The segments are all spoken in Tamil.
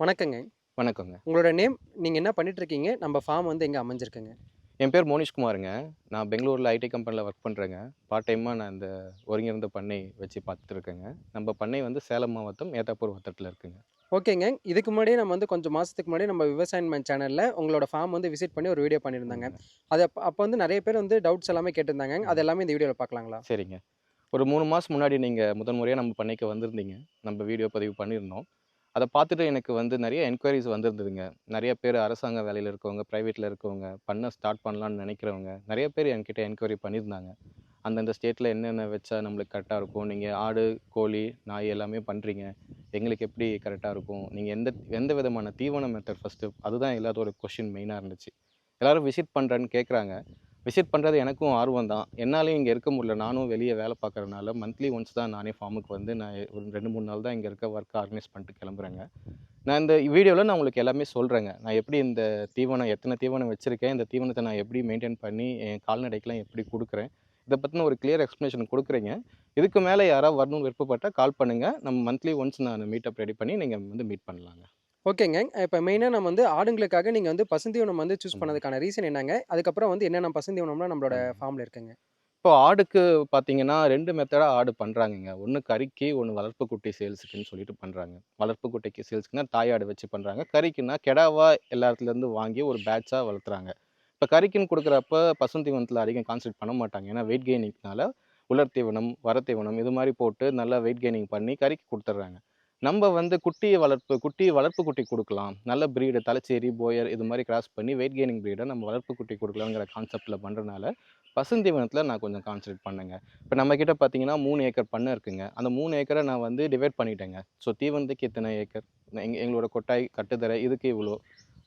வணக்கங்க. வணக்கங்க. உங்களோட நேம், நீங்க என்ன பண்ணிட்டு இருக்கீங்க? நம்ம ஃபார்ம் வந்து எங்க அமைஞ்சிருக்குங்க? என் பேர் மோனிஷ்குமாருங்க. நான் பெங்களூர்ல ஐடி கம்பெனில ஒர்க் பண்றேங்க. பார்ட் டைமா நான் இந்த ஒருங்கிணைந்த பண்ணை வச்சு பார்த்துட்டு இருக்கேங்க. நம்ம பண்ணை வந்து சேலம் மாவட்டம், ஏத்தாப்பூர் வட்டத்துல இருக்குங்க. ஓகேங்க. இதுக்கு முன்னாடியே நம்ம வந்து கொஞ்சம் மாசத்துக்கு முன்னாடி நம்ம விவசாயம் மேன் சேனல்ல உங்களோட ஃபார்ம் வந்து விசிட் பண்ணி ஒரு வீடியோ பண்ணியிருந்தாங்க. அது அப்ப அப்ப வந்து நெறைய பேர் வந்து டவுட்ஸ் எல்லாமே கேட்டிருந்தாங்க. அது எல்லாமே இந்த வீடியோல பார்க்கலாங்களா? சரிங்க. ஒரு 3 மாசம் முன்னாடி நீங்க முதல் முறையா நம்ம பண்ணைக்கு வந்திருந்தீங்க. நம்ம வீடியோ பதிவு பண்ணியிருந்தோம். அதை பார்த்துட்டு எனக்கு வந்து நிறைய என்கொயரிஸ் வந்திருந்ததுங்க. நிறைய பேர் அரசாங்க வேலையில் இருக்கவங்க, ப்ரைவேட்டில் இருக்கவங்க, பண்ண ஸ்டார்ட் பண்ணலான்னு நினைக்கிறவங்க நிறைய பேர் என்கிட்ட என்கொயரி பண்ணியிருந்தாங்க. அந்தந்த ஸ்டேட்டில் என்னென்ன வச்சா நம்மளுக்கு கரெக்டாக இருக்கும்? நீங்கள் ஆடு, கோழி, நாய் எல்லாமே பண்ணுறீங்க எங்களுக்கு எப்படி கரெக்டாக இருக்கும்? நீங்கள் எந்த எந்த விதமான தீவன மெத்தட் ஃபஸ்ட்டு அதுதான் எல்லாத்தோட கொஷின் மெயினாக இருந்துச்சு. எல்லோரும் விசிட் பண்ணுறேன்னு கேட்குறாங்க. விசிட் பண்ணுறது எனக்கும் ஆர்வம் தான். என்னாலையும் இங்கே இருக்க முடியல. நானும் வெளியே வேலை பார்க்குறதுனால மந்த்லி ஒன்ஸ் தான் நானே ஃபார்முக்கு வந்து நான் ஒரு 2, 3 நாள் தான் இங்கே இருக்க ஒர்க்கை ஆர்கனைஸ் பண்ணிட்டு கிளம்புறேங்க. நான் இந்த வீடியோவில் நான் உங்களுக்கு எல்லாமே சொல்கிறேங்க நான் எப்படி இந்த தீவனம் எத்தனை தீவனம் வச்சுருக்கேன் இந்த தீவனத்தை நான் எப்படி மெயின்டைன் பண்ணி என் கால்நடைக்கெலாம் எப்படி கொடுக்குறேன் இதை பற்றின ஒரு கிளியர் எக்ஸ்ப்ளனேஷன் கொடுக்குறீங்க இதுக்கு மேலே யாராவது வரணும்னு விருப்பப்பட்டால் கால் பண்ணுங்கள் நம்ம மந்த்லி ஒன்ஸ் நான் மீட்டப் ரெடி பண்ணி நீங்கள் வந்து மீட் பண்ணலாங்க. ஓகேங்க. இப்ப மெயினா நம்ம வந்து ஆடுங்களுக்காக நீங்க வந்து பசுந்தீவனம் வந்து சூஸ். பண்ணதுக்கான ரீசன் என்னங்க? அதுக்கப்புறம் வந்து என்னென்ன பசுந்தீவனம்லாம் நம்மளோட. ஃபார்ம்ல இருக்குங்க? இப்போ ஆடுக்கு பார்த்தீங்கன்னா 2 மெத்தடா ஆடு பண்றாங்கங்க. ஒண்ணு கறிக்கு, ஒண்ணு வளர்ப்பு குட்டி சேல்ஸுக்குன்னு சொல்லிட்டு பண்றாங்க. வளர்ப்பு குட்டிக்கு சேல்ஸ்க்குன்னா தாய் ஆடு வச்சு பண்றாங்க. கறிக்குன்னா கெடாவா எல்லா இடத்துலேருந்து வாங்கி ஒரு பேட்ச்சா வளர்த்துறாங்க. இப்ப கறிக்குன்னு குடுக்குறப்ப பசுந்தீவனத்தில அதிகம் கான்சன்ட்ரேட் பண்ண மாட்டாங்க. ஏன்னா வெயிட் கெய்னிங்னால உலர் தீவனம், வர தீவனம் இது மாரி போட்டு நல்லா வெயிட் கெய்னிங் பண்ணி கறிக்கு குடுத்துடுறாங்க. நம்ம வந்து குட்டி வளர்ப்பு குட்டி வளர்ப்பு குட்டி கொடுக்கலாம் நல்ல ப்ரீடு தலைச்சேரி போயர் இது மாதிரி கிராஸ் பண்ணி வெயிட் கெயினிங் ப்ரீடை நம்ம வளர்ப்பு குட்டி கொடுக்கலாங்கிற கான்செப்டில் பண்றனால, பசுந்தீவனத்தில் நான் கொஞ்சம் கான்சன்ட்ரேட் பண்ணேங்க. இப்போ நம்மக்கிட்ட பார்த்தீங்கன்னா மூணு ஏக்கர் பண்ணை இருக்குங்க. அந்த மூணு ஏக்கரை நான் வந்து டிவைட் பண்ணிட்டேங்க. ஸோ தீவனத்துக்கு இத்தனை ஏக்கர், எங் எங்களோட கொட்டாய், கட்டுத்தரை இதுக்கு இவ்வளோ.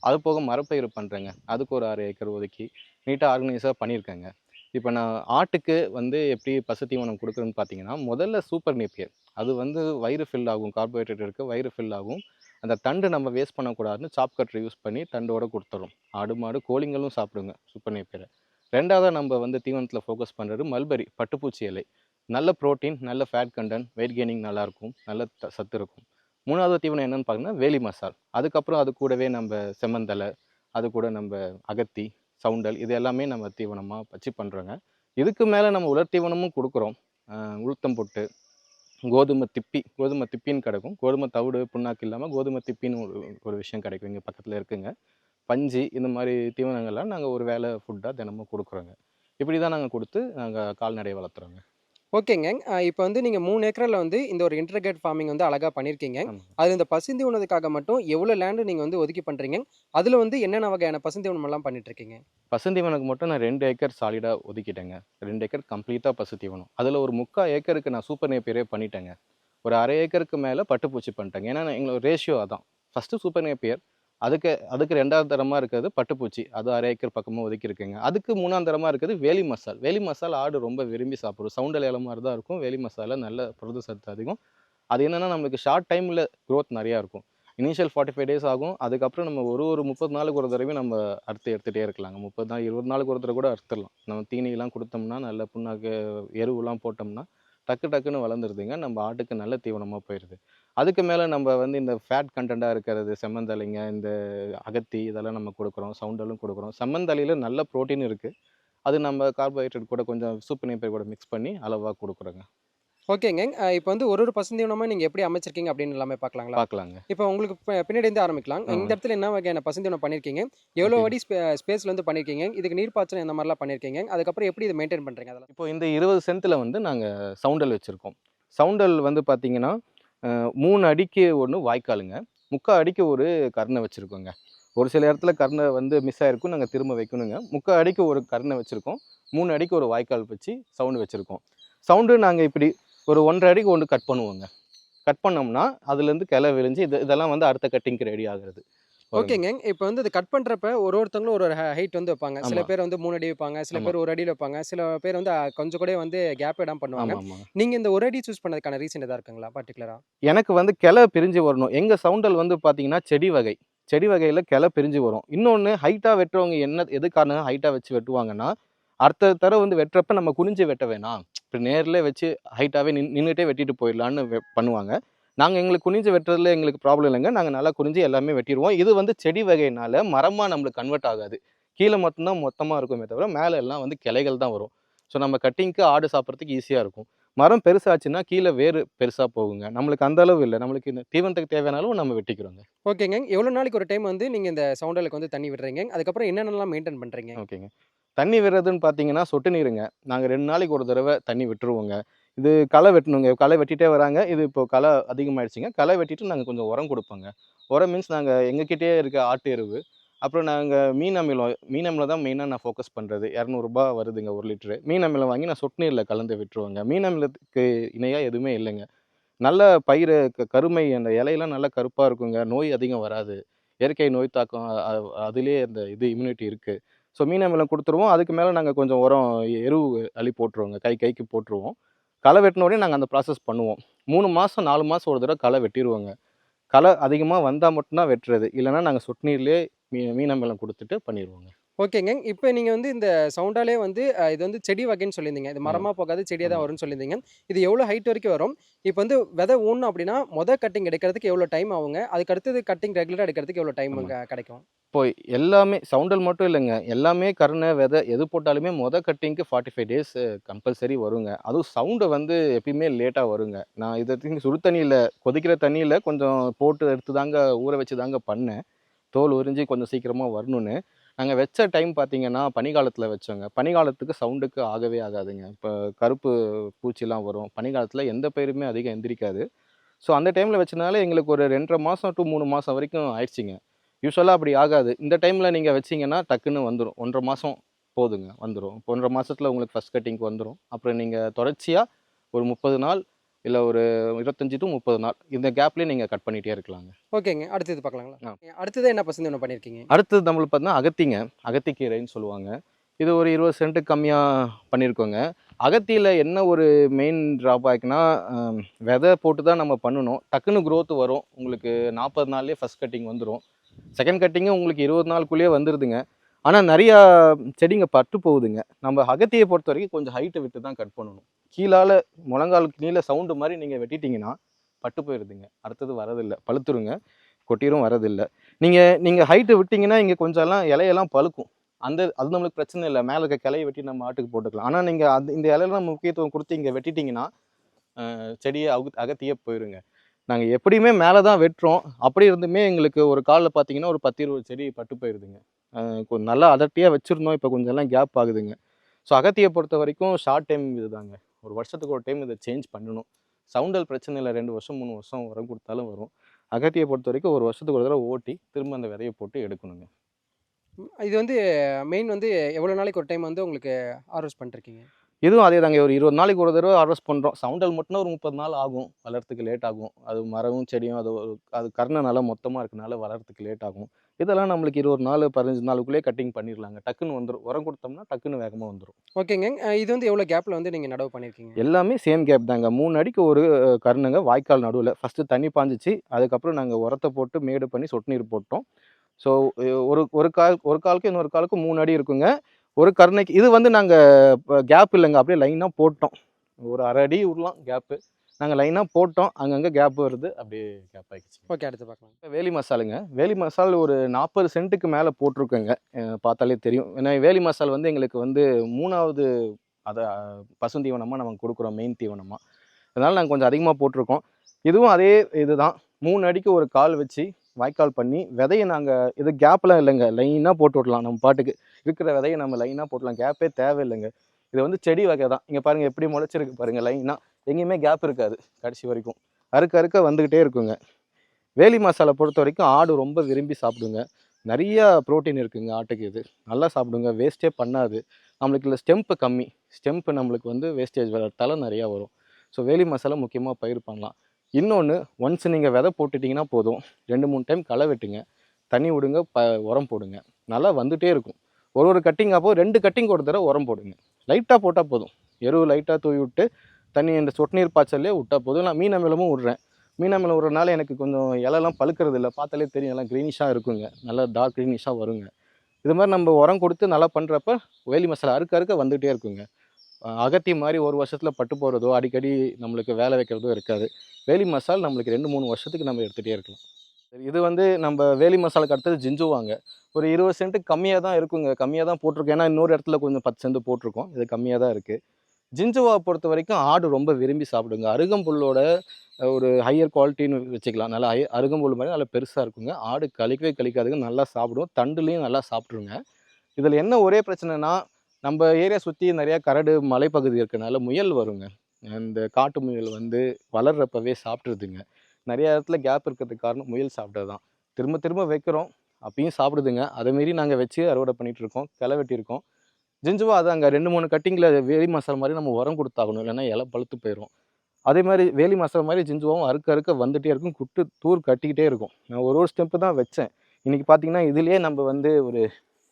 அது போக மரப்பயிர் பண்ணுறேங்க அதுக்கு ஒரு ஆறு ஏக்கர் ஒதுக்கி நீட்டாக ஆர்கனைஸாக பண்ணியிருக்கேங்க. இப்போ நான் ஆட்டுக்கு வந்து எப்படி பசு தீவனம் கொடுக்குறேன்னு பார்த்தீங்கன்னா, முதல்ல சூப்பர் நேப்பியர். அது வந்து வயிறு ஃபில் ஆகும். கார்போஹைட்ரேட் இருக்கு. வயிறு ஃபில் ஆகும். அந்த தண்டு நம்ம வேஸ்ட் பண்ணக்கூடாதுன்னு சாப் கட்டர் யூஸ் பண்ணி தண்டோட கொடுத்துறோம் ஆடு, மாடு, கோழிங்களும் சாப்பிடுங்க சுப்பனை பேரை ரெண்டாவதாக நம்ம வந்து தீவனத்தில் ஃபோக்கஸ் பண்ணுறது மல்பெரி பட்டுப்பூச்சி இலை. நல்ல புரோட்டீன், நல்ல ஃபேட் கண்டென்ட் வெயிட் கெய்னிங் நல்லாயிருக்கும். நல்ல த சத்து இருக்கும். மூணாவது தீவனம் என்னன்னு பார்த்தீங்கன்னா, வேலி மசால். அதுக்கப்புறம் அது கூடவே நம்ம செம்மந்தழை, அது கூட நம்ம அகத்தி, சவுண்டல் இது எல்லாமே நம்ம தீவனமாக வச்சு பண்ணுறோங்க இதுக்கு மேலே நம்ம உலர் தீவனமும் கொடுக்குறோம் உளுத்தம் புட்டு, கோதுமை திப்பி கோதுமை திப்பின்னு கிடைக்கும் கோதுமை தவிடு, புண்ணாக்கு இல்லாமல் கோதுமை திப்பின்னு ஒரு ஒரு விஷயம் கிடைக்கும் இங்கே பக்கத்தில் இருக்குங்க. பஞ்சு இந்த மாதிரி தீவனங்கள்லாம் நாங்கள் ஒரு வேலை ஃபுட்டாக தினமும் கொடுக்குறோங்க இப்படி தான் நாங்கள் கொடுத்து நாங்கள் கால்நடை வளர்த்துறோங்க. ஓகேங்க. இப்ப வந்து நீங்க 3 ஏக்கர்ல வந்து இந்த ஒரு இன்டர்கிரேட் ஃபார்மிங் வந்து அழகா பண்ணியிருக்கீங்க. அது இந்த பசுந்தீவனத்துக்காக மட்டும் எவ்வளோ லேண்ட் நீங்க வந்து ஒதுக்கி பண்றீங்க? அதுல வந்து என்னென்ன வகையான பசுந்தீவனம்லாம் பண்ணிட்டு இருக்கீங்க? பசுந்தீவனத்துக்கு மட்டும் நான் 2 ஏக்கர் சாலிடா ஒதுக்கிட்டேங்க. 2 ஏக்கர் கம்ப்ளீட்டா பசு தீவனம். அதுல ஒரு 3/4 ஏக்கருக்கு நான் சூப்பர் நேப்பியரே பண்ணிட்டேங்க. ஒரு 1/2 ஏக்கருக்கு மேல பட்டுப்பூச்சி பண்ணிட்டேங்க. ஏன்னா எங்களோட ரேஷியோ அதான். First super Napier. அதுக்கு அதுக்கு ரெண்டாவது தரமாக இருக்கிறது பட்டுப்பூச்சி. அது 1/2 ஏக்கர் பக்கமாக ஒதுக்கியிருக்கேங்க. அதுக்கு மூணாம் தரமாக இருக்கிறது வேலி மசால். வேலி மசால் ஆடு ரொம்ப விரும்பி சாப்பிடும். சவுண்டில் இலை மாதிரி தான் இருக்கும். வேலி மசாலா நல்ல புரத சத்து அதிகம். அது என்னென்னா நம்மளுக்கு ஷார்ட் டைமில் க்ரோத் நிறையா இருக்கும். இனிஷியல் 45 டேஸ் ஆகும். அதுக்கப்புறம் நம்ம ஒரு ஒரு 30 நாளுக்கு ஒரு தடவையும் நம்ம அறுத்து எடுத்துகிட்டே இருக்கலாங்க. 30 நாள் 20 நாளுக்கு ஒரு தடவை கூட அறுத்துடலாம். நம்ம தீனியெல்லாம் கொடுத்தோம்னா நல்ல புண்ணாக்கு, எருவுலாம் போட்டோம்னா, டக்கு டக்குன்னு வளர்ந்துருதுங்க. நம்ம ஆட்டுக்கு நல்ல தீவனமாக போயிடுது அதுக்கு மேல நம்ப வந்து இந்த ஃபேட் கன்டென்ட்டா இருக்கிறது செம்மந்தழைங்க, இந்த அகத்தி இதெல்லாம் நம்ம குடுக்குறோம். சவுண்டலும் குடுக்குறோம். செம்மந்தழையில நல்ல புரோட்டீன் இருக்கு. அது நம்ம கார்போஹைட்ரேட் கூட கொஞ்சம் சூப்பர் நேப்பியர் கூட மிக்ஸ் பண்ணி அளவா குடுக்குறோங்க. ஓகேங்க. இப்ப வந்து ஒரு ஒரு பசுந்தீவனமா நீங்க எப்படி அமைச்சிருக்கீங்க அப்படின்னு எல்லாமே பார்க்கலாங்களா? பார்க்கலாங்க. இப்ப உங்களுக்கு பின்னாடி இருந்து ஆரம்பிக்கலாம். இந்த இடத்துல என்ன வகையான பசுந்தீவனம் பண்ணியிருக்கீங்க? எவ்வளோ ஸ்பே ஸ்பேஸ்ல வந்து பண்ணியிருக்கீங்க? இதுக்கு நீர்ப்பாய்ச்சல் எந்த மாரிலாம் பண்ணியிருக்கீங்க? அதுக்கப்புறம் எப்படி இத மெயின்டெயின் பண்றீங்க அதெல்லாம்? இப்போ இந்த 20 சென்ட்ல வந்து நாங்க சவுண்டல் வச்சிருக்கோம். சவுண்டல் வந்து பார்த்தீங்கன்னா, மூணு அடிக்கு ஒன்று வாய்க்காலுங்க. 3/4 அடிக்கு ஒரு கருணை வச்சுருக்கோங்க ஒரு சில இடத்துல கருணை வந்து மிஸ் ஆகிருக்கும் நாங்கள் திரும்ப வைக்கணுங்க. 3/4 அடிக்கு ஒரு கருணை வச்சுருக்கோம் மூணு அடிக்கு ஒரு வாய்க்கால் வச்சு சவுண்டு வச்சுருக்கோம் சவுண்டு நாங்கள் இப்படி ஒரு 1 1/2 அடிக்கு ஒன்று கட் பண்ணுவோங்க. கட் பண்ணோம்னா, அதுலேருந்து கிளை விரிஞ்சு இது இதெல்லாம் வந்து அடுத்த கட்டிங்க்கு ரெடி ஆகுறது. ஒரு ஓகேங்க. இப்ப வந்து இது கட் பண்றப்ப ஒரு ஒருத்தவங்களும் ஒரு ஒரு ஹைட் வந்து வைப்பாங்க. சில. பேர் வந்து 3 அடி வைப்பாங்க. சில. பேர் 1 அடியில வைப்பாங்க. சில பேர் வந்து கொஞ்சம் கூட வந்து கேப் விடாம பண்ணுவாங்க. ஆமா, ஆமாங்க. நீங்க இந்த 1 அடி சூஸ் பண்ணதுக்கான ரீசன் எதா இருக்குங்களா பர்ட்டிகுலரா? எனக்கு வந்து கிளை பிரிஞ்சு வரணும். எங்க சவுண்டல் வந்து பார்த்தீங்கன்னா, செடி வகை. செடி வகையில கிளை பிரிஞ்சு வரும். இன்னொன்னு ஹைட்டா வெட்டுறவங்க என்ன எதுக்கான ஹைட்டா வச்சு வெட்டுவாங்கன்னா, அடுத்த தடவ வந்து வெட்டுறப்ப நம்ம குனிஞ்சு வெட்ட வேணாம். இப்ப நேர்ல வச்சு ஹைட்டாவே நின் நின்னுட்டே வெட்டிட்டு போயிடலான்னு பண்ணுவாங்க. நாங்கள் எங்களுக்கு குனிஞ்சு வெட்டுறதுல எங்களுக்கு ப்ராப்ளம் இல்லைங்க. நாங்கள் நல்லா குனிஞ்சு எல்லாமே வெட்டிடுவோம். இது வந்து செடி வகையினால மரமாக நம்மளுக்கு கன்வெர்ட் ஆகாது. கீழே மட்டும்தான் மொத்தமாக இருக்குமே தவிர மேலே எல்லாம் வந்து கிளைகள் தான் வரும். ஸோ நம்ம கட்டிங்க்கு ஆடு சாப்பிட்றதுக்கு ஈஸியாக இருக்கும். மரம் பெருசாச்சுன்னா கீழே வேறு பெருசாக போகுங்க. நம்மளுக்கு அந்த அளவு இல்லை. நம்மளுக்கு இந்த தீவனத்துக்கு தேவையான அளவு நம்ம வெட்டிக்கிறோங்க. ஓகேங்க. எவ்வளோ நாளைக்கு ஒரு டைம் வந்து நீங்கள் இந்த சவுண்டலுக்கு வந்து தண்ணி விடுறீங்க? அதுக்கப்புறம் என்னென்னலாம் மெயின்டைன் பண்ணுறீங்க ஓகேங்க. தண்ணி விடுறதுன்னு பார்த்தீங்கன்னா சொட்டு நீருங்க. நாங்கள் ரெண்டு நாளைக்கு ஒரு தடவை தண்ணி விட்டுருவோங்க. இது களை வெட்டணுங்க. களை வெட்டிட்டே வராங்க. இது இப்போ களை அதிகமாகிடுச்சிங்க களை வெட்டிட்டு நாங்கள் கொஞ்சம் உரம் கொடுப்போங்க. உரம் மீன்ஸ் நாங்கள் எங்ககிட்டயே இருக்க ஆட்டு எருவு அப்புறம் நாங்கள் மீன் அமிலம் மீன் அமிலம் தான் மெயினாக நான் ஃபோக்கஸ் பண்ணுறது இரநூறுபா வருதுங்க ஒரு லிட்ரு மீன் அமிலம் வாங்கி நான் சொட்டு நீரில் கலந்து விட்டுருவேங்க. மீன் அமிலத்துக்கு இணையாக எதுவுமே இல்லைங்க. நல்ல பயிர் க- கருமை அந்த இலையெல்லாம் நல்லா கருப்பாக இருக்குங்க. நோய் அதிகம் வராது. இயற்கை நோய் தாக்கம் அதுலேயே அந்த இது இம்யூனிட்டி இருக்குது ஸோ மீன் அமிலம் கொடுத்துருவோம். அதுக்கு மேலே நாங்கள் கொஞ்சம் உரம் எருவு அள்ளி போட்டுருவோங்க. கை கைக்கு போட்டுருவோம். களை வெட்டின உடனே நாங்கள் அந்த ப்ராசஸ் பண்ணுவோம். மூணு மாதம் நாலு மாதம் ஒரு தடவை களை வெட்டிடுவோங்க களை அதிகமாக வந்தால் மட்டும்தான் வெட்டுறது. இல்லைன்னா நாங்கள் சொட்டு நீர்லேயே மீ மீன் கொடுத்துட்டு பண்ணிடுவோங்க ஓகேங்க. இப்போ நீங்கள் வந்து இந்த சவுண்டாலே வந்து அஹ், இது வந்து செடி வகைன்னு சொல்லியிருந்தீங்க. இது. மரமாக போகாது செடியாக தான். வரும்னு சொல்லியிருந்தீங்க. இது எவ்வளோ ஹைட் வரைக்கும் வரும்? இப்போ வந்து விதை ஊணும் அப்படின்னா மொதல் கட்டிங் எடுக்கிறதுக்கு எவ்வளோ டைம் ஆகுங்க? அதுக்கு அடுத்தது கட்டிங் ரெகுலராக எடுக்கிறதுக்கு எவ்வளோ டைம். கிடைக்கும்? இப்போ எல்லாமே சவுண்டல் மட்டும் இல்லைங்க. எல்லாமே கருணை விதை எது போட்டாலுமே மொத கட்டிங்க்கு ஃபார்ட்டி ஃபைவ் டேஸ் கம்பல்சரி வருங்க. அதுவும் சவுண்டு வந்து எப்பயுமே லேட்டாக வருங்க. நான் இதை சுடு தண்ணியில் கொதிக்கிற தண்ணியில் கொஞ்சம் போட்டு எடுத்து தாங்க ஊற வச்சு தாங்க பண்ணேன். தோல் உறிஞ்சி கொஞ்சம் சீக்கிரமாக வரணும்னு. நாங்கள் வச்ச டைம் பார்த்தீங்கன்னா பனிக்காலத்தில் வச்சோங்க பனிக்காலத்துக்கு சவுண்டுக்கு ஆகவே ஆகாதுங்க. இப்போ கருப்பு பூச்சிலாம் வரும். பனிக்காலத்தில் எந்த பயிருமே அதிகம் எந்திரிக்காது. ஸோ அந்த டைமில் வச்சனால எங்களுக்கு ஒரு ரெண்டரை மாதம் டு மூணு மாதம் வரைக்கும் ஆயிடுச்சிங்க. யூஸ்வலாக அப்படி ஆகாது. இந்த டைமில் நீங்கள் வச்சீங்கன்னா டக்குன்னு வந்துடும் ஒன்றரை மாதம் போதுங்க வந்துடும் ஒன்றரை மாதத்தில் உங்களுக்கு ஃபஸ்ட் கட்டிங்க்கு வந்துடும் அப்புறம் நீங்கள் தொடர்ச்சியாக ஒரு முப்பது நாள் இல்லை ஒரு இருபத்தஞ்சி டு முப்பது நாள். இந்த கேப்லேயே நீங்கள் கட் பண்ணிகிட்டே இருக்கலாங்க. ஓகேங்க. அடுத்தது பார்க்கலாங்களா. அடுத்தது என்ன பசங்க ஒன்று பண்ணியிருக்கீங்க அடுத்தது நம்மளுக்கு பார்த்தீங்கன்னா அகத்திங்க. அகத்திக்கீரைன்னு சொல்லுவாங்க. இது ஒரு இருபது சென்ட்டு கம்மியாக பண்ணியிருக்கோங்க அகத்தியில் என்ன ஒரு மெயின் ட்ராபேக்னா விதை போட்டு தான் நம்ம பண்ணணும். டக்குன்னு growth வரும். உங்களுக்கு நாற்பது நாள்லேயே ஃபஸ்ட் கட்டிங் வந்துடும் செகண்ட் கட்டிங்கு உங்களுக்கு இருபது நாளுக்குள்ளேயே வந்துடுதுங்க ஆனால் நிறையா செடிங்க பட்டு போகுதுங்க. நம்ம அகத்தியை பொறுத்த வரைக்கும் கொஞ்சம் ஹைட்டை விட்டு தான் கட் பண்ணணும். கீழால் முழங்காலுக்கு நீள சவுண்டு மாதிரி நீங்கள் வெட்டிட்டீங்கன்னா பட்டு போயிடுதுங்க அடுத்தது வரதில்லை பழுத்துருங்க. கொட்டிரும் வரதில்லை நீங்கள் நீங்கள் ஹைட்டு விட்டிங்கன்னா இங்கே கொஞ்சம் எல்லாம் இலையெல்லாம் பழுக்கும். அந்த அது நம்மளுக்கு பிரச்சனை இல்லை. மேலே இருக்க கிளையை வெட்டி நம்ம ஆட்டுக்கு போட்டுக்கலாம். ஆனால் நீங்கள் அந்த இந்த இலையெல்லாம் முக்கியத்துவம் கொடுத்து இங்கே வெட்டிட்டிங்கன்னா செடியை அகு அகத்தியே போயிருங்க. நாங்கள் எப்படியுமே மேலே தான் வெட்டுறோம். அப்படி இருந்துமே எங்களுக்கு ஒரு காலில் பார்த்தீங்கன்னா ஒரு பத்து இருபது செடி பட்டு போயிடுதுங்க கொஞ்சம் நல்லா அடர்த்தியாக வச்சுருந்தோம். இப்போ கொஞ்சம் எல்லாம் கேப் ஆகுதுங்க. ஸோ அகத்தியை பொறுத்த வரைக்கும் ஷார்ட் டைம் இதுதாங்க. ஒரு வருஷத்துக்கு ஒரு டைம் இதை சேஞ்ச் பண்ணணும். சவுண்டல் பிரச்சனை இல்லை ரெண்டு வருஷம் மூணு வருஷம் உரம் கொடுத்தாலும் வரும். அகத்தியை பொறுத்த வரைக்கும் ஒரு வருஷத்துக்கு ஒரு தடவை ஓட்டி திரும்ப அந்த விதையை போட்டு எடுக்கணுங்க. இது வந்து மெயின் வந்து எவ்வளோ நாளைக்கு ஒரு டைம் வந்து உங்களுக்கு ஹார்வெஸ்ட் பண்ணிருக்கீங்க? இதுவும் அதே தாங்க ஒரு இருபது நாளைக்கு ஒரு தடவை ஹார்வெஸ்ட் பண்ணுறோம் சவுண்டல் மட்டும்னா ஒரு முப்பது நாள் ஆகும் வளர்றதுக்கு லேட் ஆகும். அது மரமும் செடியும் அது ஒரு அது கருணைனால மொத்தமாக இருக்கனால வளர்றதுக்கு லேட் ஆகும். இதெல்லாம் நம்மளுக்கு இருபது நாள் பதினஞ்சு நாளுக்குள்ளேயே கட்டிங் பண்ணிடலாங்க. டக்குன்னு வந்துடும் உரம் கொடுத்தோம்னா டக்குன்னு வேகமாக வந்துடும் ஓகேங்க. இது வந்து எவ்வளோ கேப்பில் வந்து நீங்கள் நடவு பண்ணியிருக்கீங்க எல்லாமே சேம் கேப் தாங்க. மூணு அடிக்கு ஒரு கருணுங்க. வாய்க்கால் நடுவில். ஃபஸ்ட்டு தண்ணி பாஞ்சிச்சு. அதுக்கப்புறம் நாங்கள் உரத்தை போட்டு மேடு பண்ணி சொட்டு நீர் போட்டோம். ஸோ ஒரு ஒரு கால் ஒரு காலுக்கு இன்னொரு காலுக்கு மூணு அடி இருக்குங்க. ஒரு கருணைக்கு இது வந்து நாங்கள் கேப் இல்லைங்க. அப்படியே லைனாக போட்டோம். ஒரு அரை அடி விடலாம் கேப்பு நாங்கள் லைனாக போட்டோம். அங்கங்கே கேப் வருது. அப்படியே கேப் ஆகிடுச்சு ஓகே அடுத்து பார்க்கலாம். வேலி மசாலுங்க. வேலி மசால் ஒரு நாற்பது சென்ட்டுக்கு மேலே போட்டிருக்கோங்க. பார்த்தாலே தெரியும். ஏன்னா வேலி மசால் வந்து எங்களுக்கு வந்து மூணாவது அதை பசுந்தீவனமாக நம்ம கொடுக்குறோம். மெயின் தீவனமாக அதனால் நாங்கள் கொஞ்சம் அதிகமாக போட்டிருக்கோம். இதுவும் அதே இதுதான். மூணு அடிக்கு ஒரு கால் வச்சு வாய்க்கால் பண்ணி விதையை நாங்கள் இது கேப்லாம் இல்லைங்க. லைனாக போட்டு விடலாம் நம்ம பாட்டுக்கு. இருக்கிற விதையை நம்ம லைனாக போட்டலாம் கேப்பே தேவையில்லைங்க. இது வந்து செடி வகை தான். இங்கே பாருங்கள் எப்படி முளைச்சிருக்கு பாருங்கள் லைனாக எங்கேயுமே கேப் இருக்காது கடைசி வரைக்கும். அறுக்க அறுக்க வந்துக்கிட்டே இருக்குங்க. வேலி மசாலா பொறுத்த வரைக்கும் ஆடு ரொம்ப விரும்பி சாப்பிடுங்க. நிறையா ப்ரோட்டீன் இருக்குங்க ஆட்டுக்கு இது. நல்லா சாப்பிடுங்க. வேஸ்ட்டே பண்ணாது. நம்மளுக்கு இல்லை ஸ்டெம்ப்பு கம்மி. ஸ்டெம்ப்பு நம்மளுக்கு வந்து வேஸ்டேஜ் வளர்த்தாலும் நிறையா வரும். ஸோ வேலி மசாலா முக்கியமாக பயிர் பண்ணலாம். இன்னொன்று ஒன்ஸ் நீங்கள் விதை போட்டுட்டிங்கன்னா போதும். ரெண்டு மூணு டைம் களை வெட்டுங்க. தண்ணி விடுங்க ப உரம் போடுங்க. நல்லா வந்துகிட்டே இருக்கும். ஒரு ஒரு கட்டிங் அப்போது ரெண்டு கட்டிங் ஒரு தடவை உரம் போடுங்க. லைட்டாக போட்டால் போதும். எருவு லைட்டாக தூவி விட்டு தண்ணி இந்த சொட்டு நீர் பாய்ச்சல்லே விட்டால் போதும். நான் மீன் அமிலமும் விட்றேன். மீன் அமிலம் விட்றதுனால எனக்கு கொஞ்சம் இலெல்லாம் பழுக்கிறது இல்லை. பார்த்தாலே தெரியும். எல்லாம் க்ரீனிஷாக இருக்குங்க. நல்லா டார்க் க்ரீனிஷாக வருங்க. இது மாதிரி நம்ம உரம் கொடுத்து நல்லா பண்ணுறப்ப வேலி மசாலா அறுக்க அறுக்க வந்துகிட்டே இருக்குங்க. அகத்தி மாதிரி ஒரு வருஷத்தில் பட்டு போகிறதோ அடிக்கடி நம்மளுக்கு வேலை வைக்கிறதோ இருக்காது. வேலி மசால் நம்மளுக்கு ரெண்டு மூணு வருஷத்துக்கு நம்ம எடுத்துகிட்டே இருக்கலாம். இது வந்து நம்ம வேலி மசாலுக்கு அடுத்தது ஜிஞ்சுவாங்க ஒரு இருபது சென்ட்டு கம்மியாக தான் இருக்குங்க. கம்மியாக தான் போட்டிருக்கோம் ஏன்னா இன்னொரு இடத்துல கொஞ்சம் பத்து சென்ட் போட்டிருக்கோம். இது கம்மியாக தான் இருக்குது ஜிஞ்சுவாவை பொறுத்த வரைக்கும் ஆடு ரொம்ப விரும்பி சாப்பிடுங்க. அருகம்புல்லோட ஒரு ஹையர் குவாலிட்டின்னு வச்சுக்கலாம். நல்லா ஹை அருகம்புல் மாதிரி நல்லா பெருசாக இருக்குங்க. ஆடு கழிக்கவே கழிக்காதுங்க. நல்லா சாப்பிடும். தண்டுலேயும் நல்லா சாப்பிட்ருங்க இதில் என்ன ஒரே பிரச்சனைனா நம்ம ஏரியா சுற்றி நிறையா கரடு மலைப்பகுதி இருக்கனால முயல் வருங்க. இந்த காட்டு முயல் வந்து வளர்றப்பவே சாப்பிட்ருதுங்க நிறைய இடத்துல கேப் இருக்கிறதுக்கு காரணம் முயல் சாப்பிட்டது தான் திரும்ப திரும்ப வைக்கிறோம். அப்பயும் சாப்பிடுதுங்க. அதேமாரி நாங்கள் வச்சு அறுவடை பண்ணிகிட்ருக்கோம் இருக்கோம். கிளை வெட்டியிருக்கோம் ஜிஞ்சுவா அது அங்கே ரெண்டு மூணு கட்டிங்கில் வேலி மசாலா மாதிரி நம்ம உரம் கொடுத்தாகணும். இல்லைன்னா இலை பழுத்து போயிடும் அதே மாதிரி வேலி மசாலா மாதிரி ஜிஞ்சுவாவும் அறுக்க அறுக்க வந்துகிட்டே இருக்கும். குட்டு தூர் கட்டிக்கிட்டே இருக்கும். நான் ஒரு ஒரு ஸ்டெப்பு தான் வச்சேன். இன்றைக்கி பார்த்தீங்கன்னா இதுலேயே நம்ம வந்து ஒரு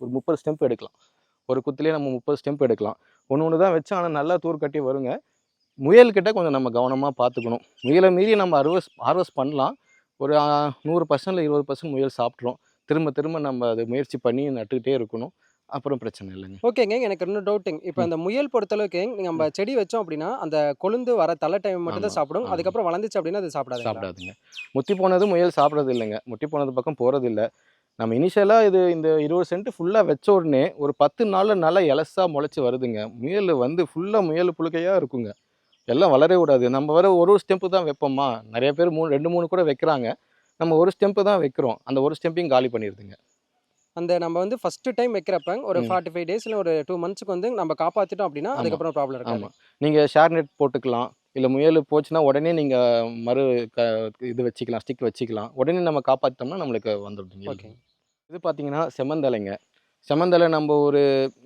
ஒரு முப்பது ஸ்டெம்ப் எடுக்கலாம். ஒரு குத்துலேயே நம்ம முப்பது ஸ்டெம்ப் எடுக்கலாம். ஒன்று ஒன்று தான் வச்சோம் ஆனால் நல்லா தூர் கட்டி வருங்க. முயல்கிட்ட கொஞ்சம் நம்ம கவனமாக பார்த்துக்கணும் முயலை மீறி நம்ம அறுவஸ் ஹார்வெஸ்ட் பண்ணலாம். ஒரு நூறு பர்சன்டில் இருபது பர்சன்ட் முயல் சாப்பிட்றோம் திரும்ப திரும்ப நம்ம அதை முயற்சி பண்ணி நட்டுக்கிட்டே இருக்கணும். அப்புறம் பிரச்சனை இல்லைங்க. ஓகேங்க எனக்கு இன்னும் டவுட்டுங்க இப்போ அந்த முயல் பொறுத்தளவுக்கு நம்ம செடி வச்சோம் அப்படின்னா அந்த கொழுந்து வர தலை டைம் மட்டும் தான் சாப்பிடும். அதுக்கப்புறம் வளர்ந்துச்சு அப்படின்னா அது சாப்பிடாது சாப்பிடாதுங்க. முத்தி போனது முயல் சாப்பிட்றது இல்லைங்க. முத்தி போனது பக்கம் போகிறது இல்லை நம்ம இனிஷியலாக இது இந்த இருபது சென்ட் ஃபுல்லாக வச்ச உடனே ஒரு பத்து நாளில் நல்லா இலசா முளைச்சி வருதுங்க. முயல் வந்து ஃபுல்லாக முயல் புழுக்கையாக இருக்குங்க. எல்லாம் வளரவே விடாது நம்ம வர ஒரு ஒரு ஸ்டெம்ப்பு தான் வைப்போமா? நிறைய பேர் மூணு ரெண்டு மூணு கூட வைக்கிறாங்க. நம்ம ஒரு ஸ்டெம்ப்பு தான் வைக்கிறோம். அந்த ஒரு ஸ்டெம்பையும் காலி பண்ணிடுதுங்க அந்த நம்ம வந்து ஃபர்ஸ்ட் டைம் வைக்கிறப்ப ஒரு. ஃபார்ட்டி ஃபைவ் டேஸ்ல ஒரு டூ மந்த்ஸ்க்கு வந்து நம்ம காப்பாத்திட்டோம் அப்படின்னா. அதுக்கப்புறம் ப்ராப்ளம் இருக்காது. ஆமாம் நீங்கள் ஷேர் நெட் போட்டுக்கலாம். இல்லை முயல் போச்சுன்னா உடனே நீங்கள் மறு க இது வச்சுக்கலாம் ஸ்டிக் வச்சுக்கலாம். உடனே நம்ம காப்பாற்றிட்டோம்னா நம்மளுக்கு வந்துடுதுங்க ஓகே இது பார்த்திங்கன்னா செம்மந்தலைங்க. செம்மந்தலை நம்ம ஒரு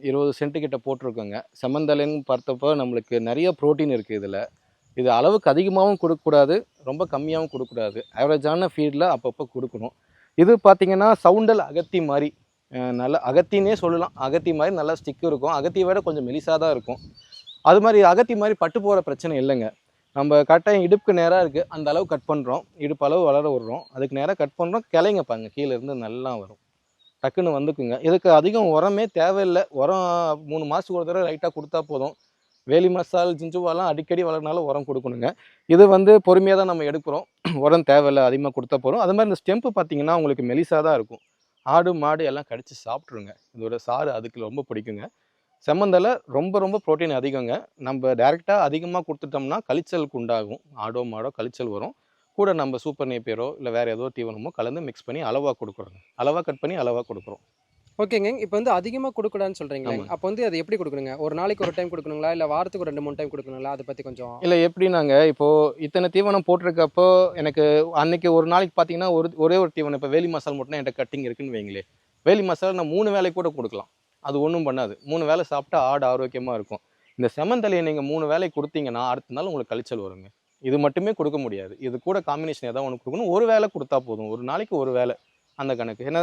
இருபது சென்ட் கிட்ட போட்டிருக்கோங்க. செம்மந்தலைன்னு பார்த்தப்போ நம்மளுக்கு நிறைய ப்ரோட்டீன் இருக்குது இதில். இது அளவுக்கு அதிகமாகவும் கொடுக்கக்கூடாது ரொம்ப கம்மியாகவும் கொடுக்கக்கூடாது. ஆவரேஜான ஃபீல்டில் அப்பப்போ கொடுக்கணும். இது பார்த்திங்கன்னா சவுண்டல் அகத்தி மாதிரி நல்ல அகத்தினே சொல்லலாம். அகத்தி மாதிரி நல்லா ஸ்டிக் இருக்கும். அகத்தியை விட கொஞ்சம் மெலிசாக தான் இருக்கும். அது மாதிரி அகத்தி மாதிரி பட்டு போகிற பிரச்சனை இல்லைங்க. நம்ம கரெக்டாக இடுப்புக்கு நேராக இருக்குது அந்த அளவு கட் பண்ணுறோம் இடுப்பு அளவு வளர விடுறோம். அதுக்கு நேராக கட் பண்ணுறோம் கிளைங்க பாருங்கள் கீழேருந்து நல்லா வரும். டக்குன்னு வந்துக்குங்க. இதுக்கு அதிகம் உரமே தேவையில்லை. உரம் மூணு மாதத்துக்கு ஒரு தடவை லைட்டாக கொடுத்தா போதும். வேலி மசால் ஜிஞ்சுவாலாம் அடிக்கடி வளர்னாலும் உரம் கொடுக்கணுங்க. இது வந்து பொறுமையாக தான் நம்ம எடுக்கிறோம். உரம் தேவையில்லை அதிகமாக கொடுத்தா போதும். அது மாதிரி இந்த ஸ்டெம்பு பார்த்தீங்கன்னா உங்களுக்கு மெலிசாக தான் இருக்கும். ஆடு மாடு எல்லாம் கடிச்சு சாப்பிட்ருங்க இதோட சாறு அதுக்கு ரொம்ப பிடிக்குங்க. செம்மந்தலை ரொம்ப ரொம்ப ப்ரோட்டீன் அதிகங்க. நம்ம டேரெக்டாக அதிகமாக கொடுத்துட்டோம்னா கழிச்சலுக்கு உண்டாகும். ஆடோ மாடோ கழிச்சல் வரும். கூட நம்ம சூப்பர் நேப்பியரோ இல்லை வேறு ஏதோ தீவனமோ கலந்து மிக்ஸ் பண்ணி அளவாக கொடுக்குறோங்க. அளவாக கட் பண்ணி அளவாக கொடுக்குறோம். ஓகேங்க. இப்போ வந்து அதிகமாக கொடுக்கூடாதுன்னு சொல்றீங்களா ஆமா. அப்போ வந்து அது எப்படி கொடுக்கணுங்க? ஒரு நாளைக்கு ஒரு டைம் கொடுக்கணுங்களா? இல்லை வாரத்துக்கு ரெண்டு மூணு டைம் கொடுக்கணுங்களா? அதை பற்றி கொஞ்சம் இல்லை எப்படின்னாங்க இப்போது இத்தனை தீவனம் போட்டிருக்கப்போ எனக்கு அன்னைக்கு ஒரு நாளைக்கு பார்த்தீங்கன்னா ஒரு ஒரே ஒரு தீவனம் இப்போ வேலி மசால் மட்டும் என்கிட்ட கட்டிங் இருக்குன்னு வைங்களே. வேலி மசாலா நான் மூணு வேலைக்கு கூட கொடுக்கலாம். அது ஒன்றும் பண்ணாது. மூணு வேளை சாப்பிட்டா ஆடு ஆரோக்கியமாக இருக்கும். இந்த செமந்தலையை நீங்கள் மூணு வேலைக்கு கொடுத்தீங்கன்னா அடுத்த நாள் உங்களுக்கு கழிச்சல் வருங்க. இது மட்டுமே கொடுக்க முடியாது. இது கூட காம்பினேஷன் ஏதாவது ஒன்று கொடுக்கணும். ஒரு வேளை கொடுத்தா போதும். ஒரு நாளைக்கு ஒரு வேளை அந்த கணக்கு. ஏன்னா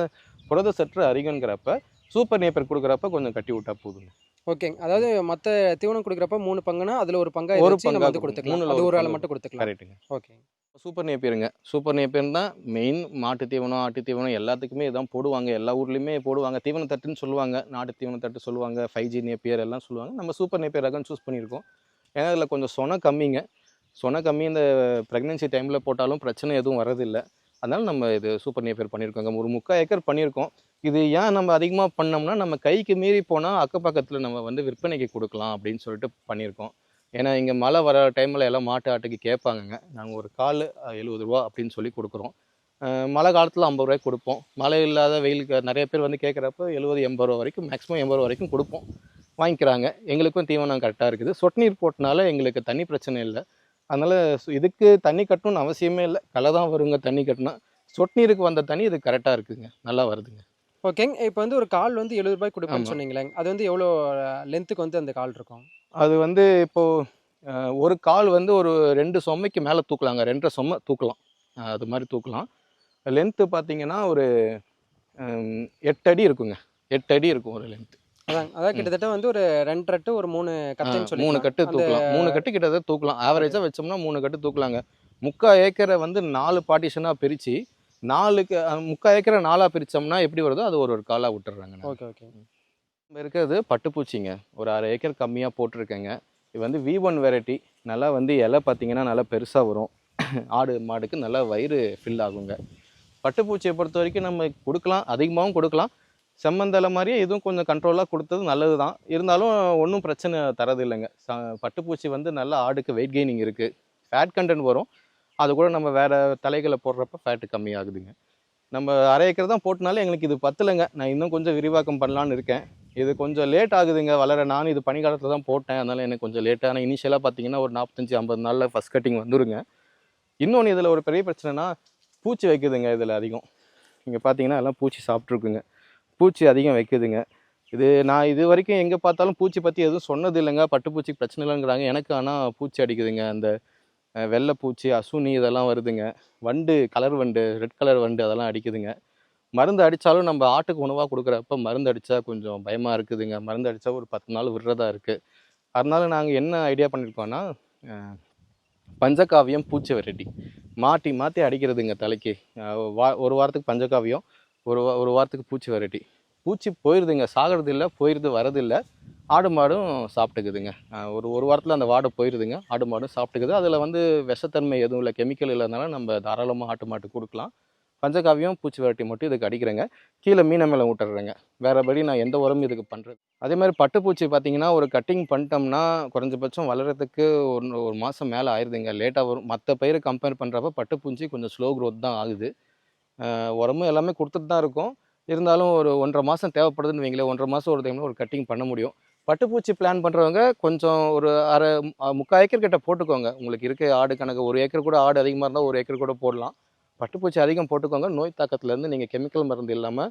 புரத சற்று அதிகங்கிறப்ப சூப்பர் நேப்பர் கொடுக்குறப்ப கொஞ்சம் கட்டி விட்டா போதுங்க. ஓகேங்க அதாவது மற்ற தீவனம் கொடுக்குறப்ப மூணு பங்குனா அதுல ஒரு பங்கா ஒரு பங்கா வந்து கொடுத்துக்கலாம். ஒரு பங்கு. மட்டும் கொடுத்துக்கலாம். கரெக்டுங்க ஓகே சூப்பர் நேப்பியருங்க சூப்பர் நேப்பியர் தான் மெயின் மாட்டு தீவனம் ஆட்டு தீவனம் எல்லாத்துக்குமே இதான் போடுவாங்க. எல்லா ஊர்லேயுமே போடுவாங்க. தீவன தட்டுன்னு சொல்லுவாங்க. நாட்டு தீவன தட்டு சொல்லுவாங்க. ஃபைவ் ஜி நேப்பியர் எல்லாம் சொல்லுவாங்க. நம்ம சூப்பர் நேப்பியர் ரகம் சூஸ் பண்ணியிருக்கோம். ஏன்னா இதில் கொஞ்சம் சொன கம்மிங்க. சொன்ன கம்மி இந்த ப்ரெக்னென்சி டைமில் போட்டாலும் பிரச்சனை எதுவும் வரதில்லை அதனால் நம்ம இது சூப்பர் நேப்பியர் பண்ணியிருக்கோங்க ஒரு முக்கால் ஏக்கர் பண்ணியிருக்கோம் இது ஏன் நம்ம அதிகமாக பண்ணோம்னா நம்ம கைக்கு மீறி போனால் அக்கப்பக்கத்தில் நம்ம வந்து விற்பனைக்கு கொடுக்கலாம் அப்படின்னு சொல்லிட்டு பண்ணியிருக்கோம் ஏன்னா இங்கே மழை வர டைமில் எல்லாம் மாட்டு ஆட்டுக்கு கேட்பாங்கங்க. நாங்கள் ஒரு கால் எழுபது ரூபா அப்படின்னு சொல்லி கொடுக்குறோம். மழை காலத்தில் ஐம்பது ரூபாய்க்கு கொடுப்போம். மழை இல்லாத வெயிலுக்கு நிறைய பேர் வந்து கேட்குறப்ப எழுபது எண்பது ரூபா வரைக்கும் மேக்ஸிமம் எண்பது ரூபா வரைக்கும் கொடுப்போம். வாங்கிக்கிறாங்க. எங்களுக்கும் தீவனம் கரெக்டாக இருக்குது. சொட்டு நீர் போட்டனால எங்களுக்கு தண்ணி பிரச்சனை இல்லை. அதனால் இதுக்கு தண்ணி கட்டணும்னு அவசியமே இல்லை. களை தான் வருங்க தண்ணி கட்டினா. சொட்டு நீருக்கு வந்த தண்ணி இது கரெக்டாக இருக்குங்க. நல்லா வருதுங்க. ஓகேங்க இப்போ வந்து ஒரு கால் வந்து எழுபது ரூபாய் கொடுப்பேன்னு. சொன்னீங்களே அது வந்து எவ்வளோ லென்த்துக்கு வந்து அந்த கால் இருக்கும்? அது வந்து இப்போது ஒரு கால் வந்து ஒரு ரெண்டு சொம்மைக்கு மேலே தூக்கலாங்க. ரெண்டரை சொம்மை தூக்கலாம். அது மாதிரி தூக்கலாம். லென்த்து பார்த்தீங்கன்னா ஒரு எட்டு அடி இருக்குங்க. எட்டு அடி இருக்கும் ஒரு லென்த்து அதான் அதான் கிட்டத்தட்ட வந்து ஒரு ரெண்டரை to ஒரு மூணு கட்டுன்னு சொல்லி மூணு கட்டு தூக்கலாம். மூணு கட்டு கிட்டத்தட்ட தூக்கலாம். ஆவரேஜாக வச்சோம்னா மூணு கட்டு தூக்கலாங்க. முக்கா ஏக்கரை வந்து நாலு பார்ட்டிஷனாக பிரித்து நாலுக்கு அஹ், முக்கா ஏக்கரை நாலாக பிரித்தோம்னா எப்படி வருதோ அது ஒரு ஒரு காலாக விட்டுறாங்க ஓகே ஓகே. நம்ம இருக்கிறது பட்டுப்பூச்சிங்க. ஒரு அரை ஏக்கர் கம்மியாக போட்டிருக்கேங்க. இது வந்து வி ஒன் வெரைட்டி நல்லா வந்து இலை பார்த்தீங்கன்னா நல்லா பெருசாக வரும். ஆடு மாடுக்கு நல்லா வயிறு ஃபில் ஆகுங்க. பட்டுப்பூச்சியை பொறுத்த வரைக்கும் நம்ம கொடுக்கலாம். அதிகமாகவும் கொடுக்கலாம். செம்மந்தலை மாதிரியே இதுவும் கொஞ்சம் கண்ட்ரோலாக கொடுத்தது நல்லது தான் இருந்தாலும் ஒன்றும் பிரச்சனை தரது இல்லைங்க. ச பட்டுப்பூச்சி வந்து நல்லா ஆடுக்கு வெயிட் கெய்னிங் இருக்குது ஃபேட் கண்டென்ட் வரும். அது கூட நம்ம வேறு தலைகளை போடுறப்ப ஃபேட்டு கம்மியாகுதுங்க. நம்ம அரை ஏக்கர் தான் போட்டனால எங்களுக்கு இது பத்தலைங்க. நான் இன்னும் கொஞ்சம் விரிவாக்கம் பண்ணலான்னு இருக்கேன். இது கொஞ்சம் லேட் ஆகுதுங்க. வளர நானும் இது பனிக்காலத்தில் தான் போட்டேன். அதனால் எனக்கு கொஞ்சம் லேட்டாக ஆனால் இனிஷியலாக பார்த்தீங்கன்னா ஒரு நாற்பத்தஞ்சு ஐம்பது நாளில் ஃபஸ்ட் கட்டிங் வந்துருங்க. இன்னொன்று இதில் ஒரு பெரிய பிரச்சனைனா பூச்சி வைக்குதுங்க இதில் அதிகம். இங்கே பார்த்தீங்கன்னா எல்லாம் பூச்சி சாப்பிட்ருக்குங்க பூச்சி அதிகம் வைக்குதுங்க. இது நான் இது வரைக்கும் எங்கே பார்த்தாலும் பூச்சி பற்றி எதுவும் சொன்னது இல்லைங்க. பட்டுப்பூச்சிக்கு பிரச்சனை இல்லைங்கிறாங்க. எனக்கு ஆனால் பூச்சி அடிக்குதுங்க. அந்த வெள்ளைப்பூச்சி அசுனி இதெல்லாம் வருதுங்க. வண்டு கலர் வண்டு ரெட் கலர் வண்டு அதெல்லாம் அடிக்குதுங்க. மருந்து அடித்தாலும் நம்ம ஆட்டுக்கு உணவாக கொடுக்குறப்ப மருந்து அடித்தா கொஞ்சம் பயமாக இருக்குதுங்க. மருந்து அடித்தா ஒரு பத்து நாள் விடுறதா இருக்குது அதனால நாங்கள் என்ன ஐடியா பண்ணியிருக்கோன்னா பஞ்சகாவியம் பூச்சி வெரைட்டி. மாட்டி மாற்றி அடிக்கிறதுங்க தலைக்கு. வா ஒரு வாரத்துக்கு பஞ்சகாவியம். ஒரு வா- ஒரு வாரத்துக்கு பூச்சி வெரைட்டி. பூச்சி போயிடுதுங்க சாகிறது இல்லை போயிடுது வரதில்லை. ஆடு மாடும் சாப்பிட்டுக்குதுங்க. ஒரு ஒரு வாரத்தில் அந்த வாடை போயிடுதுங்க ஆடு மாடும் சாப்பிட்டுக்குது. அதில் வந்து விஷத்தன்மை எதுவும் இல்லை கெமிக்கல் இல்லாதனால நம்ம தாராளமாக ஆட்டு மாட்டு கொடுக்கலாம். பஞ்சகாவியம் பூச்சி வரட்டி மட்டும் இதுக்கு அடிக்கிறேங்க. கீழே மீன மேலே விட்டுறேங்க வேறபடி நான் எந்த உரமும் இதுக்கு பண்ணுறது அதே மாதிரி பட்டுப்பூச்சி பார்த்தீங்கன்னா ஒரு கட்டிங் பண்ணிட்டோம்னா குறைஞ்சபட்சம் வளர்கிறதுக்கு ஒரு ஒரு மாதம் மேலே ஆயிடுதுங்க லேட்டாக வரும். மற்ற பயிரை கம்பேர் பண்ணுறப்ப பட்டுப்பூச்சி கொஞ்சம் ஸ்லோ க்ரோத் தான் ஆகுது. உரமும் எல்லாமே கொடுத்துட்டு தான் இருக்கும். இருந்தாலும் ஒரு ஒன்றரை மாதம் தேவைப்படுதுன்னு வைங்களேன். ஒன்றரை மாதம் ஒரு டைமில் ஒரு கட்டிங் பண்ண முடியும். பட்டுப்பூச்சி பிளான் பண்ணுறவங்க கொஞ்சம் ஒரு அரை முக்கால் ஏக்கர் கிட்ட போட்டுக்கோங்க. உங்களுக்கு இருக்க ஆடு கணக்கு ஒரு ஏக்கர் கூட ஆடு அதிகமாக இருந்தால் ஒரு ஏக்கர் கூட போடலாம். பட்டுப்பூச்சி அதிகம் போட்டுக்கோங்க. நோய் தாக்கத்துலேருந்து நீங்கள் கெமிக்கல் மருந்து இல்லாமல்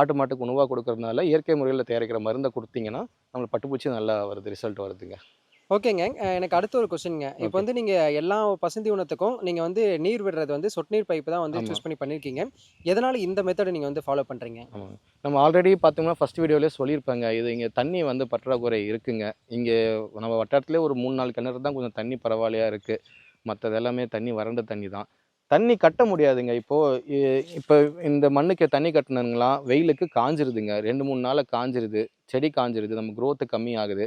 ஆட்டு மாட்டுக்கு உணவாக கொடுக்கறதுனால இயற்கை முறையில் தயாரிக்கிற மருந்தை கொடுத்தீங்கன்னா நம்மளுக்கு பட்டுப்பூச்சி நல்லா வருது ரிசல்ட் வருதுங்க. ஓகேங்க. எனக்கு அடுத்த ஒரு கொஸ்டின்ங்க இப்போ வந்து நீங்கள் எல்லா பசுந்தீவனத்துக்கும் நீங்கள் வந்து நீர் விடுறது வந்து சொட்டு நீர் பைப்பு தான் வந்து. சூஸ் பண்ணி பண்ணியிருக்கீங்க எதனால் இந்த மெத்தடை நீங்கள் வந்து ஃபாலோ பண்ணுறீங்க நம்ம ஆல்ரெடி பார்த்தோம்னா ஃபர்ஸ்ட் வீடியோலேயே சொல்லியிருப்பாங்க. இது இங்கே தண்ணி வந்து பற்றாக்குறை இருக்குங்க. இங்கே நம்ம வட்டாரத்துலேயே ஒரு மூணு நாலு கிணறு தான் கொஞ்சம் தண்ணி பரவாயில்லையாக இருக்குது மற்றது எல்லாமே தண்ணி வறண்ட தண்ணி தான். தண்ணி கட்ட முடியாதுங்க. இப்போது இப்போ இந்த மண்ணுக்கு தண்ணி கட்டினங்களா வெயிலுக்கு காஞ்சிருதுங்க. ரெண்டு மூணு நாளில் காஞ்சிருது. செடி காஞ்சிருது. நம்ம growth கம்மி ஆகுது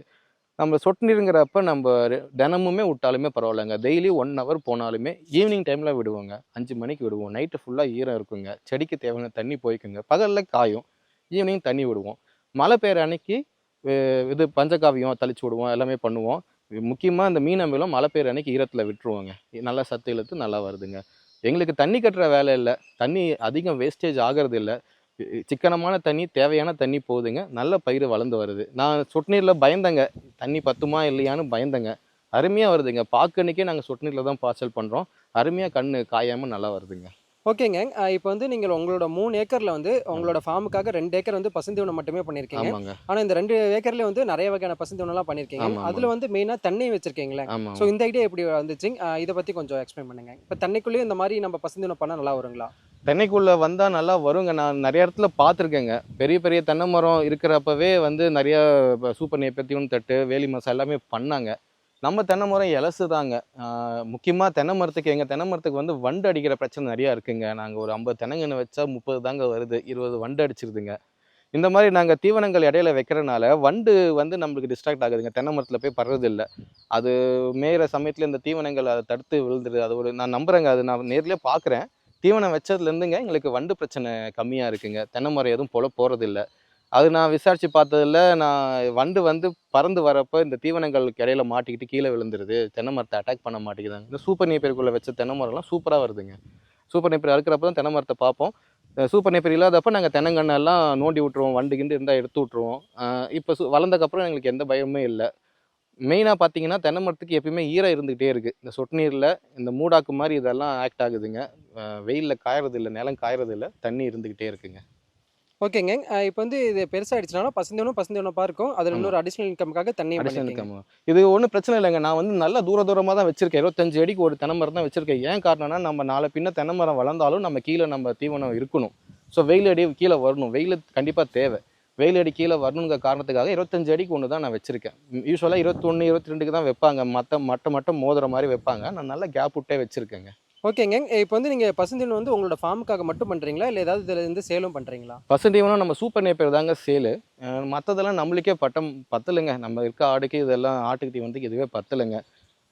நம்ம சொட்டு நீருங்கிறப்ப நம்ம தினமுமே விட்டாலுமே பரவாயில்லைங்க. டெய்லி ஒன் ஹவர் போனாலுமே ஈவினிங் டைமில் விடுவோங்க. அஞ்சு மணிக்கு விடுவோம். நைட்டு ஃபுல்லாக ஈரம் இருக்குங்க. செடிக்கு தேவையான தண்ணி போய்க்குங்க. பகலில் காயும். ஈவினிங் தண்ணி விடுவோம். மழை பெய்கிற அன்னைக்கு இது பஞ்சகாவியம் தெளிச்சு விடுவோம். எல்லாமே பண்ணுவோம். முக்கியமாக இந்த மீன் அமிலம் மழை பெய்கிற அன்னைக்கு ஈரத்தில் விட்டுருவோங்க. நல்லா சத்து இழுத்து நல்லா வருதுங்க. எங்களுக்கு தண்ணி கட்டுற வேலை இல்லை. தண்ணி அதிகம் வேஸ்டேஜ் ஆகிறது இல்லை. சிக்கனமான தண்ணி தேவையான தண்ணி போகுதுங்க நல்ல பயிர் வளர்ந்து வருது. நான் சொட்டு நீரில் பயந்தேங்க. தண்ணி பத்துமா இல்லையான்னு பயந்தேங்க. அருமையாக வருதுங்க. பாக்கன்னைக்கே நாங்கள் சொட்டு நீரில் தான் பார்சல் பண்ணுறோம் அருமையாக கண் காயாமல் நல்லா வருதுங்க. ஓகேங்க. இப்போ வந்து நீங்கள் உங்களோட மூணு ஏக்கரில் வந்து உங்களோட ஃபார்முக்காக ரெண்டு ஏக்கர் வந்து பசுந்தீவனம் மட்டுமே பண்ணியிருக்கீங்க ஆனால் இந்த ரெண்டு ஏக்கர்லேயே வந்து நிறைய வகையான பசுந்தீவனம்லாம் பண்ணியிருக்கீங்க. அதில் வந்து மெயினாக தண்ணி வச்சிருக்கீங்களே. ஸோ இந்த ஐடியா எப்படி வந்துச்சு இதை பற்றி கொஞ்சம் எக்ஸ்பிளைன் பண்ணுங்க. இப்போ தண்ணிக்குள்ளேயே இந்த மாதிரி நம்ம பசுந்தீவனம் பண்ணால் நல்லா வருங்களா? தென்னைக்குள்ளே வந்தால் நல்லா வருங்க. நான் நிறைய இடத்துல பார்த்துருக்கேங்க. பெரிய பெரிய தென்னை மரம் இருக்கிறப்பவே வந்து நிறைய சூப்பர் நேப்பத்தியும் தட்டு வேலி மசா எல்லாமே பண்ணாங்க. நம்ம தென்னை மரம் இலசு தாங்க முக்கியமாக தென்னை மரத்துக்கு எங்கள் தென்னை மரத்துக்கு வந்து வண்டு அடிக்கிற பிரச்சனை நிறையா இருக்குங்க. நாங்கள் ஒரு ஐம்பது தென்னங்கன்று வச்சா முப்பது தாங்க வருது. இருபது வண்டு அடிச்சிருதுங்க. இந்த மாதிரி நாங்கள் தீவனங்கள் இடையில வைக்கிறனால வண்டு வந்து நம்மளுக்கு டிஸ்ட்ராக்ட் ஆகுதுங்க. தென்னை மரத்தில் போய் படுறது இல்லை அது மேயிற சமயத்தில் இந்த தீவனங்கள் அதை தடுத்து விழுந்துருது. அது ஒரு நான் நம்புகிறேங்க அது நான் நேரிலே பார்க்குறேன் தீவனம் வச்சதுலேருந்துங்க எங்களுக்கு வண்டு பிரச்சனை கம்மியாக இருக்குங்க. தென்னை மரம் எதுவும் போல போகிறதில்ல அது நான் விசாரித்து பார்த்ததுல நான் வண்டு வந்து பறந்து வரப்போ இந்த தீவனங்களுக்கு இடையில மாட்டிக்கிட்டு கீழே விழுந்துருது. தென்னை மரத்தை அட்டாக் பண்ண மாட்டேங்குதாங்க. இந்த சூப்பர் நேப்பியருக்குள்ளே வச்ச தென்னை மரம்லாம் சூப்பராக வருதுங்க. சூப்பர் நேப்பியர் அறுக்கிறப்ப தான் தென்னை மரத்தை பார்ப்போம். சூப்பர் நேப்பியர் இல்லாதப்ப நாங்கள் தென்னங்கண்ணெல்லாம் நோண்டி விட்ருவோம் வண்டு கிண்டு இருந்தால் எடுத்து விட்ருவோம் இப்போ சு வளர்ந்தக்கப்புறம் எங்களுக்கு எந்த பயமுமே இல்லை. மெயினாக பார்த்தீங்கன்னா தென்னை மரத்துக்கு எப்பயுமே ஈரம் இருந்துகிட்டே இருக்குது இந்த சொட்டு நீரில் இந்த மூடாக்கு மாதிரி இதெல்லாம் ஆக்ட் ஆகுதுங்க. வெயிலில் காயறதில்லை நிலம் காயறதில்லை தண்ணி இருந்துக்கிட்டே இருக்குங்க. ஓகேங்க. இப்போ வந்து இது பெருசாகிடுச்சுனாலும் பசுந்தீவனம் பசுந்தீவனப்பாக இருக்கும் அதில். இன்னொரு அடிஷ்னல் இன்கம்காக தண்ணி அடிஷனல் இன்கம் இது ஒன்றும் பிரச்சனை இல்லைங்க. நான் வந்து நல்ல தூர தூரமாக தான் வச்சிருக்கேன். இருபத்தஞ்சு அடிக்கு ஒரு தென்னை மரம் தான் வச்சிருக்கேன். ஏன் காரணம்னா நம்ம நாளை பின்ன தென்னை மரம் வளர்ந்தாலும் நம்ம கீழே நம்ம தீவனம் இருக்கணும். ஸோ வெயில் அடி கீழே வரணும். வெயில் கண்டிப்பாக தேவை. வெயில் அடி கீழே வரணுங்கிற காரணத்துக்காக இருபத்தஞ்சு அடிக்கு ஒன்று தான் நான் வச்சிருக்கேன். யூஸ்வலாக இருபத்தொன்று இருபத்தி ரெண்டுக்கு தான் வைப்பாங்க. மற்ற மட்ட மட்டும் மோதுற மாதிரி வைப்பாங்க. நான் நல்ல கேப் விட்டே வச்சிருக்கேங்க. ஓகேங்க. இப்போ வந்து நீங்கள் பசுந்தீவனம் வந்து உங்களோட ஃபார்முக்காக மட்டும் பண்ணுறீங்களா இல்லை ஏதாவது இதில் இருந்து சேலும் பண்ணுறீங்களா பசுந்தீவனம் நம்ம சூப்பர் நேப்பியர் தாங்க சேலு. மற்றதெல்லாம் நம்மளுக்கே பட்டம் பத்தலைங்க. நம்ம இருக்க ஆடுக்கு இதெல்லாம் ஆட்டுக்கு தீவனத்துக்கு இதுவே பத்தலைங்க.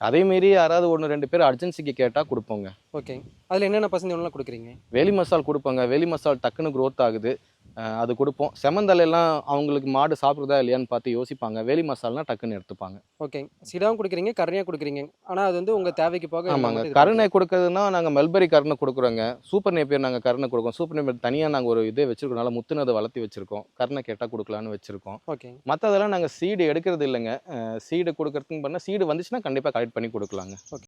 அதேமாரி யாராவது ஒன்று ரெண்டு பேர் அர்ஜென்சிக்கு கேட்டால் கொடுப்போங்க. ஓகேங்க. அதில் என்னென்ன பசுந்தீவனம்லாம் கொடுக்குறீங்க? வேலி மசால் கொடுப்போங்க. வேலி மசால் டக்குன்னு growth ஆகுது. அது கொடுப்போம். செமந்தலையெல்லாம் அவங்களுக்கு மாடு சாப்பிடுதா இல்லையான்னு பார்த்து யோசிப்பாங்க. வேலி மசால்னா டக்குன்னு எடுத்துப்பாங்க. ஓகேங்க சிடாவும் கொடுக்குறீங்க கருணையாக கொடுக்குறீங்க. ஆனால் அது வந்து உங்கள் தேவைக்கு போக ஆமாங்க. கருணை கொடுக்கறதுனா நாங்கள் மெல்பரி கருணை கொடுக்குறோங்க. சூப்பர் நேப்பியர் நாங்கள் கருணை கொடுக்கோம் சூப்பர் நேப்பியர் தனியாக நாங்கள் ஒரு இதே வச்சிருக்கோம் நல்லா முத்துனதை வளர்த்தி வச்சிருக்கோம். கருணை கேட்டால் கொடுக்கலான்னு வச்சிருக்கோம். ஓகேங்க மற்றதெல்லாம் நாங்கள் சீடு எடுக்கிறது இல்லைங்க. சீடு கொடுக்கறதுக்கு பண்ணால் சீடு வந்துச்சுன்னா கண்டிப்பாக கலெக்ட் பண்ணி கொடுக்கலாங்க.